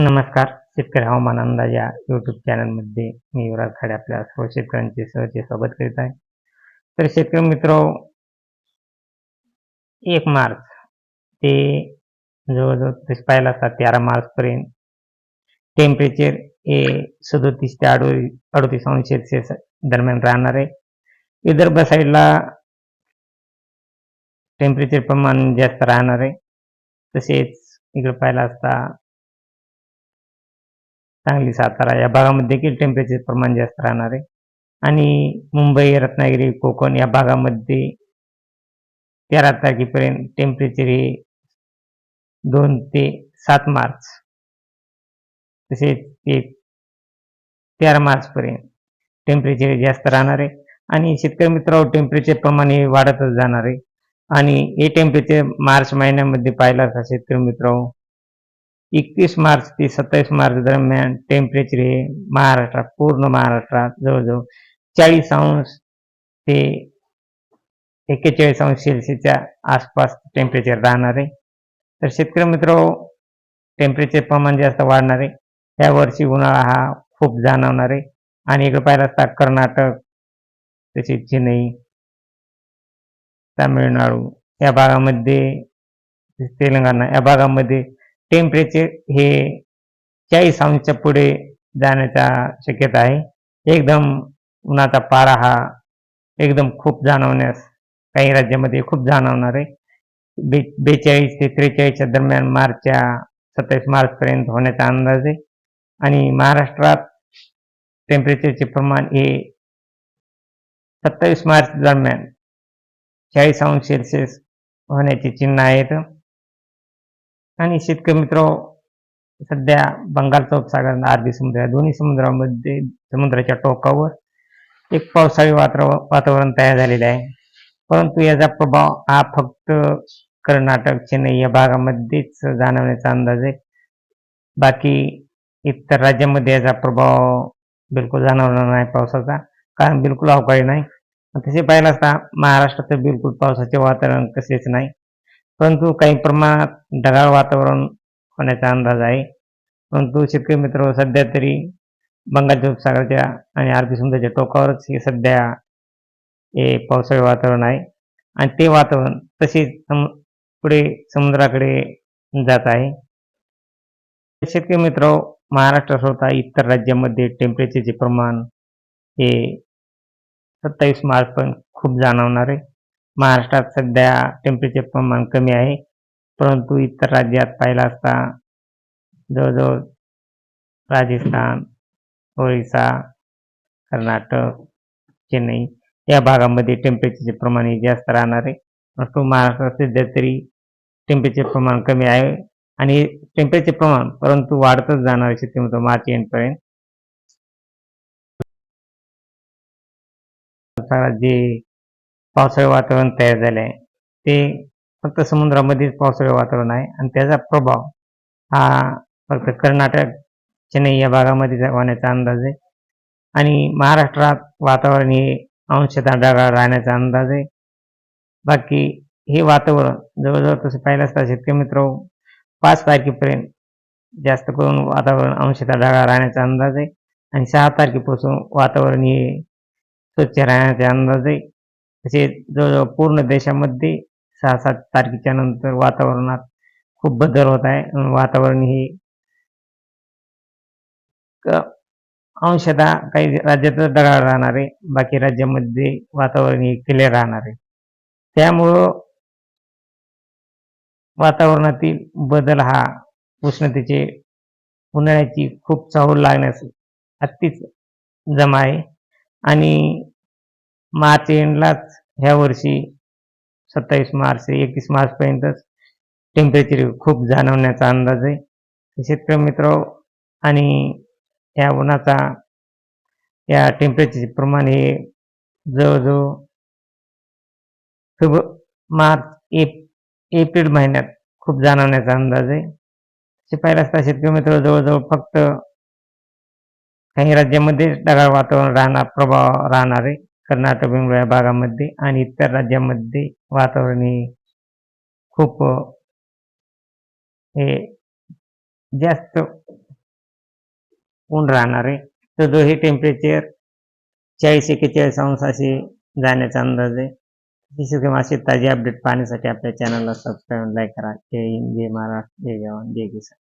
नमस्कार. शेतकरी हवामान अंदाज या युट्यूब चॅनलमध्ये मी युवराज खाडे आपल्या सर्व शेतकऱ्यांचे सहचे स्वागत करीत आहे. तर शेतकरी मित्र एक मार्च ते जवळजवळ तसे पाहिला असता तेरा मार्च पर्यंत टेम्परेचर हे सदोतीस ते अडो अडोतीस अंश सेल्सिअस दरम्यान राहणार आहे. विदर्भ साईडला टेम्परेचर प्रमाण जास्त राहणार आहे. तसेच इकडे पाहिला असता सांगली सातारा या भागामध्ये देखील टेम्परेचर प्रमाण जास्त राहणार आहे. आणि मुंबई रत्नागिरी कोकण या भागामध्ये तेरा तारखेपर्यंत टेम्परेचर हे दोन ते सात मार्च तसेच ते तेरा मार्चपर्यंत टेम्परेचर टेम्परेचर जास्त राहणार आहे. आणि शेतकरी मित्रांनो टेम्परेचर प्रमाण हे वाढतच जाणार आहे. आणि हे टेम्परेचर मार्च महिन्यामध्ये पाहिलं असता शेतकरी मित्रांनो एकतीस मार्च ते सत्तावीस मार्च दरम्यान टेम्परेचर हे महाराष्ट्रात पूर्ण महाराष्ट्रात जवळजवळ चाळीस अंश ते एक्केचाळीस अंश सेल्सिअसच्या आसपास टेम्परेचर राहणार आहे. तर शेतकरी मित्र टेम्परेचर प्रमाण जास्त वाढणार आहे. या वर्षी उन्हाळा हा खूप जाणवणार आहे. आणि इकडे पाहिलं असता कर्नाटक तसेच चेन्नई तामिळनाडू या भागामध्ये तेलंगणा या भागामध्ये टेम्परेचर हे चाळीस अंशच्या पुढे जाण्याचा शक्यता आहे. एकदम उन्हाचा पारा हा एकदम खूप जाणवण्यास काही राज्यामध्ये खूप जाणवणार आहे. बे बेचाळीस ते त्रेचाळीसच्या दरम्यान मार्चच्या सत्तावीस मार्चपर्यंत होण्याचा अंदाज आहे. आणि महाराष्ट्रात टेम्परेचरचे प्रमाण हे सत्तावीस मार्च दरम्यान चाळीस अंश सेल्सिअस होण्याची चिन्ह आहेत. आणि शेतकरी मित्र सध्या बंगालचा उपसागर आणि अरबी समुद्र या दोन्ही समुद्रामध्ये समुद्राच्या टोकावर एक पावसाळी वातावरण वातावरण तयार झालेले आहे. परंतु याचा प्रभाव हा फक्त कर्नाटक चेन्नई या भागामध्येच जाणवण्याचा अंदाज आहे. बाकी इतर राज्यामध्ये याचा प्रभाव बिलकुल जाणवणार नाही पावसाचा कारण बिलकुल अवकाळी नाही. तसे पाहिलं असता महाराष्ट्रात बिलकुल पावसाचे वातावरण कसेच नाही. परंतु काही प्रमाणात ढगाळ वातावरण होण्याचा अंदाज आहे. परंतु शेतकरी मित्र सध्या तरी बंगालच्या उपसागराच्या आणि अरबी समुद्राच्या टोकावरच हे सध्या हे पावसाळी वातावरण आहे. आणि ते वातावरण तसेच सम पुढे समुद्राकडे जात आहे. शेतकरी मित्र महाराष्ट्र स्वतः इतर राज्यामध्ये टेम्परेचरचे प्रमाण हे सत्तावीस मार्च पण खूप जाणवणार. आहे महाराष्ट्रात सध्या टेम्परेचर प्रमाण कमी आहे. परंतु इतर राज्यात पाहिला असता जवळजवळ राजस्थान ओरिसा कर्नाटक चेन्नई या भागामध्ये टेम्परेचरचे प्रमाण हे जास्त राहणार आहे. परंतु महाराष्ट्रात सध्या तरी टेम्परेचर प्रमाण कमी आहे आणि टेम्परेचर प्रमाण परंतु वाढतच जाणार आहे. शेतीमध्ये मार्च एंडपर्यंत. जे पावसाळी वातावरण तयार झाले आहे ते फक्त समुद्रामध्येच पावसाळी वातावरण आहे आणि त्याचा प्रभाव हा फक्त कर्नाटक चेन्नई या भागामध्ये होण्याचा अंदाज आहे. आणि महाराष्ट्रात वातावरण हे अंशतः ढगाळ राहण्याचा अंदाज आहे. बाकी हे वातावरण जवळजवळ तसं पाहिलं असता शेतकरी मित्र पाच तारखेपर्यंत जास्त करून वातावरण अंशतः ढगाळ राहण्याचा अंदाज आहे. आणि सहा तारखेपासून वातावरण हे स्वच्छ राहण्याचा अंदाज आहे. तसेच जवळजवळ पूर्ण देशामध्ये सहा सात तारखेच्या नंतर वातावरणात खूप बदल होत आहे. वातावरण हे अंशतः काही राज्यातच दगाळ राहणार आहे. बाकी राज्यामध्ये वातावरण हे क्लिअर राहणार आहे. त्यामुळं वातावरणातील बदल हा उष्णतेचे उन्हाळ्याची खूप चाहूल लागण्यास अतिच जमा आहे. आणि मार्च एंडलाच ह्या वर्षी सत्तावीस मार्च एकतीस मार्चपर्यंतच टेम्परेचर खूप जाणवण्याचा अंदाज आहे. शेतकरी मित्र आणि या उन्हाचा या टेम्परेचरचे प्रमाण हे जवळजवळ फेब मार्च एप एप्रिल महिन्यात खूप जाणवण्याचा अंदाज आहे. तसे पाहिलं असता शेतकरी मित्र जवळजवळ फक्त काही राज्यामध्ये ढगाळ वातावरण राहणार प्रभाव राहणार आहे. कर्नाटक बेंगळूर या भागामध्ये आणि इतर राज्यामध्ये वातावरण हे खूप हे जास्त ऊन राहणार आहे. तर हे टेम्परेचर चाळीस एकेचाळीस अंश असे जाण्याचा अंदाज आहे. विशेष असे ताजे अपडेट पाहण्यासाठी आपल्या चॅनलला सबस्क्राईब लाईक करा. जय हिंद जय महाराष्ट्र जय जवान जय किसान.